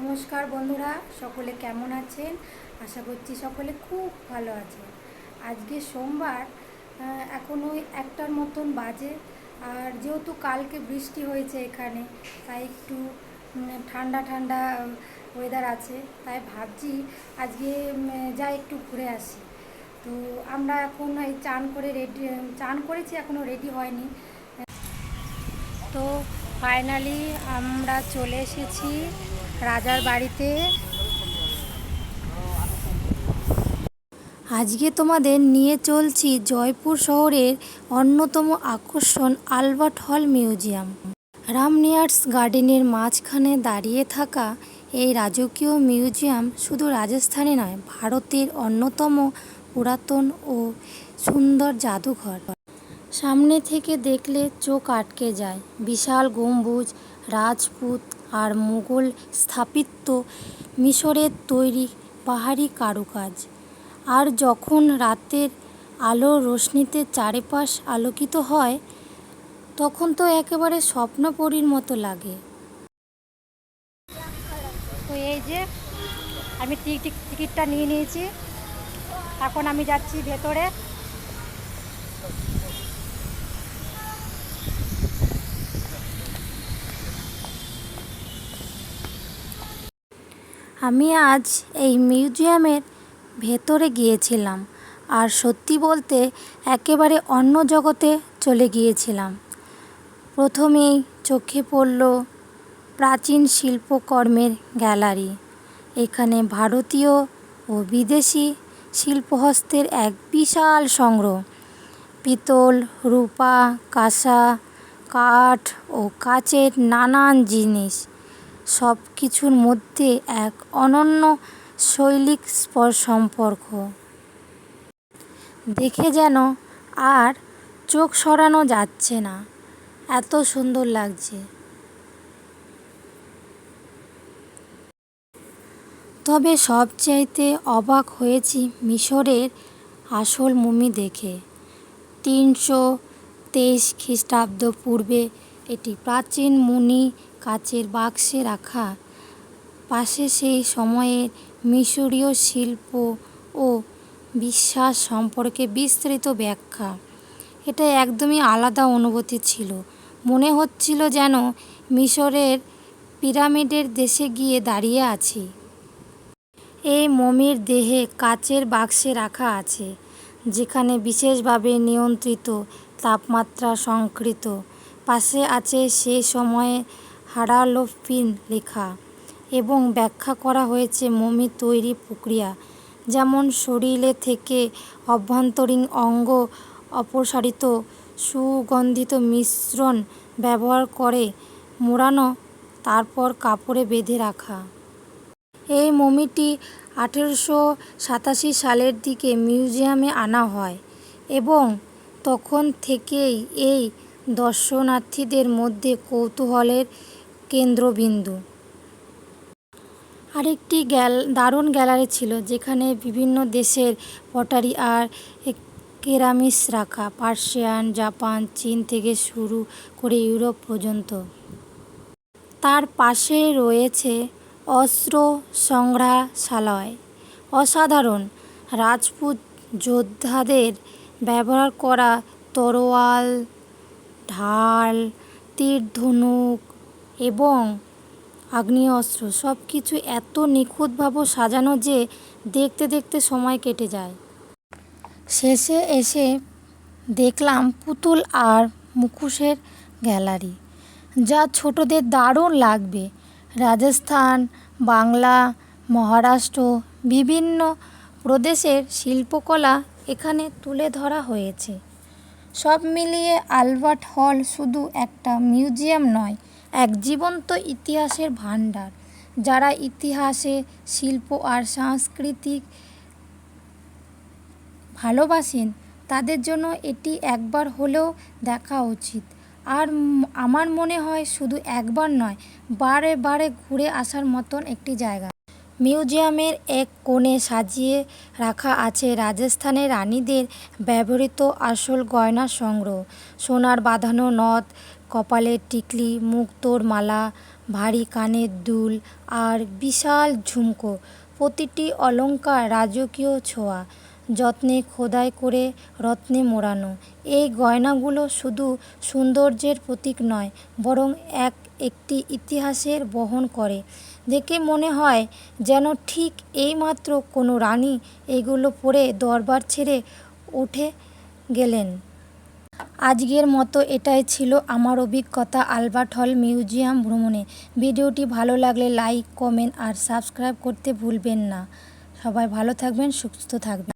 নমস্কার বন্ধুরা, সকলে কেমন আছেন? আশা করছি সকলে খুব ভালো আছেন। আজকে সোমবার এখন ওই একটার মতন বাজে। আর যেহেতু কালকে বৃষ্টি হয়েছে এখানে, তাই একটু ঠান্ডা ঠান্ডা ওয়েদার আছে। তাই ভাবছি আজকে যাই একটু ঘুরে আসি। তো আমরা এখন এই চান করে রেডি, চান করেছি এখনও রেডি হয়নি। তো ফাইনালি আমরা চলে এসেছি রাজার বাড়িতে। আজকে তোমাদের নিয়ে চলছি জয়পুর শহরের অন্যতম আকর্ষণ আলবার্ট হল মিউজিয়াম। রামনিয়ার্স গার্ডেনের মাঝখানে দাঁড়িয়ে থাকা এই রাজকীয় মিউজিয়াম শুধু রাজস্থানে নয়, ভারতের অন্যতম পুরাতন ও সুন্দর জাদুঘর। সামনে থেকে দেখলে চোখ আটকে যায়। বিশাল গম্বুজ, রাজপুত আর মুঘল স্থাপত্য মিশরের তৈরি পাহাড়ি কারুকাজ। আর যখন রাতের আলোর রোশনিতে চারিপাশ আলোকিত হয়, তখন তো একেবারে স্বপ্নপরীর মতো লাগে। তো এই যে আমি টিকিট টিকিটটা নিয়ে নিয়েছি। এখন আমি যাচ্ছি ভেতরে। আমি আজ এই মিউজিয়ামের ভেতরে গিয়েছিলাম আর সত্যি বলতে একেবারে অন্য জগতে চলে গিয়েছিলাম। প্রথমেই চোখে পড়ল প্রাচীন শিল্পকর্মের গ্যালারি। এখানে ভারতীয় ও বিদেশি শিল্পহস্তের এক বিশাল সংগ্রহ। পিতল, রূপা, কাঁসা, কাঠ ও কাচের নানান জিনিস। সব কিছুর মধ্যে এক অনন্য শৈলিক সম্পর্ক। দেখে যেন আর চোখ সরানো যাচ্ছে না। এত সুন্দর লাগছে। তবে সবচাইতে অবাক হয়েছি মিশরের আসল মমি দেখে। তিনশো তেইশ খ্রিস্টাব্দ পূর্বে এটি প্রাচীন মুনি কাচের বাক্সে রাখা। পাশে সেই সময়ের মিশরীয় শিল্প ও বিশ্বাস সম্পর্কে বিস্তৃত ব্যাখ্যা। এটা একদমই আলাদা অনুভূতি ছিল। মনে হচ্ছিল যেন মিশরের পিরামিডের দেশে গিয়ে দাঁড়িয়ে আছি। এই মমির দেহে কাচের বাক্সে রাখা আছে, যেখানে বিশেষভাবে নিয়ন্ত্রিত, তাপমাত্রা সংকৃত। পাশে আছে সেই সময়ে হারালোফিন লেখা এবং ব্যাখ্যা করা হয়েছে মমি তৈরি প্রক্রিয়া, যেমন শরীরে থেকে অভ্যন্তরীণ অঙ্গ অপসারিত সুগন্ধিত মিশ্রণ ব্যবহার করে মোড়ানো, তারপর কাপড়ে বেঁধে রাখা। এই মমিটি আঠেরোশো সাতাশি সালের দিকে মিউজিয়ামে আনা হয় এবং তখন থেকেই এই দর্শনার্থীদের মধ্যে কৌতূহলের কেন্দ্রবিন্দু। আরেকটি গ্যাল, দারুণ গ্যালারি ছিল যেখানে বিভিন্ন দেশের পটারি আর কেরামিস রাখা, পার্সিয়ান, জাপান, চীন থেকে শুরু করে ইউরোপ পর্যন্ত। তার পাশে রয়েছে অস্ত্র সংগ্রহালয়। অসাধারণ। রাজপুত যোদ্ধাদের ব্যবহার করা তরোয়াল, ঢাল, তীর ধনুক এবং আগ্নেয়াস্ত্র সব কিছু এত নিখুঁতভাবে সাজানো যে দেখতে দেখতে সময় কেটে যায়। শেষে এসে দেখলাম পুতুল আর মুখোশের গ্যালারি, যা ছোটদের দারুণ লাগবে। রাজস্থান, বাংলা, মহারাষ্ট্র, বিভিন্ন প্রদেশের শিল্পকলা এখানে তুলে ধরা হয়েছে। সব মিলিয়ে আলবার্ট হল শুধু একটা মিউজিয়াম নয় এক জীবন্ত ইতিহাসের ভাণ্ডার, যারা ইতিহাসে, শিল্প আর সাংস্কৃতিক ভালোবাসেন, তাদের জন্য এটি একবার হলেও দেখা উচিত। আর আমার মনে হয় শুধু একবার নয়, বারে বারে ঘুরে আসার মতন একটি জায়গা। মিউজিয়ামের এক কোণে সাজিয়ে রাখা আছে রাজস্থানের রানীদের ব্যবহৃত আসল গয়না সংগ্রহ। সোনার বাঁধানো নথ, কপালের টিকলি মুক্তোর মালা ভারী কানের দুল আর বিশাল ঝুমকো। প্রতিটি অলঙ্কার রাজকীয় ছোঁয়া। যত্নে খোদাই করে রত্নে মোড়ানো। এই গয়নাগুলো শুধু সৌন্দর্যের প্রতীক নয়, বরং এক একটি ইতিহাসের বহন করে। দেখে মনে হয় যেন ঠিক এইমাত্র কোনো রানী এগুলো পরে দরবার ছেড়ে উঠে গেলেন। আজকের মতো এটাই ছিল আমার অভিজ্ঞতা আলবার্ট হল মিউজিয়াম ভ্রমণে। ভিডিওটি ভালো লাগলে লাইক, কমেন্ট আর সাবস্ক্রাইব করতে ভুলবেন না। সবাই ভালো থাকবেন, সুস্থ থাকবেন।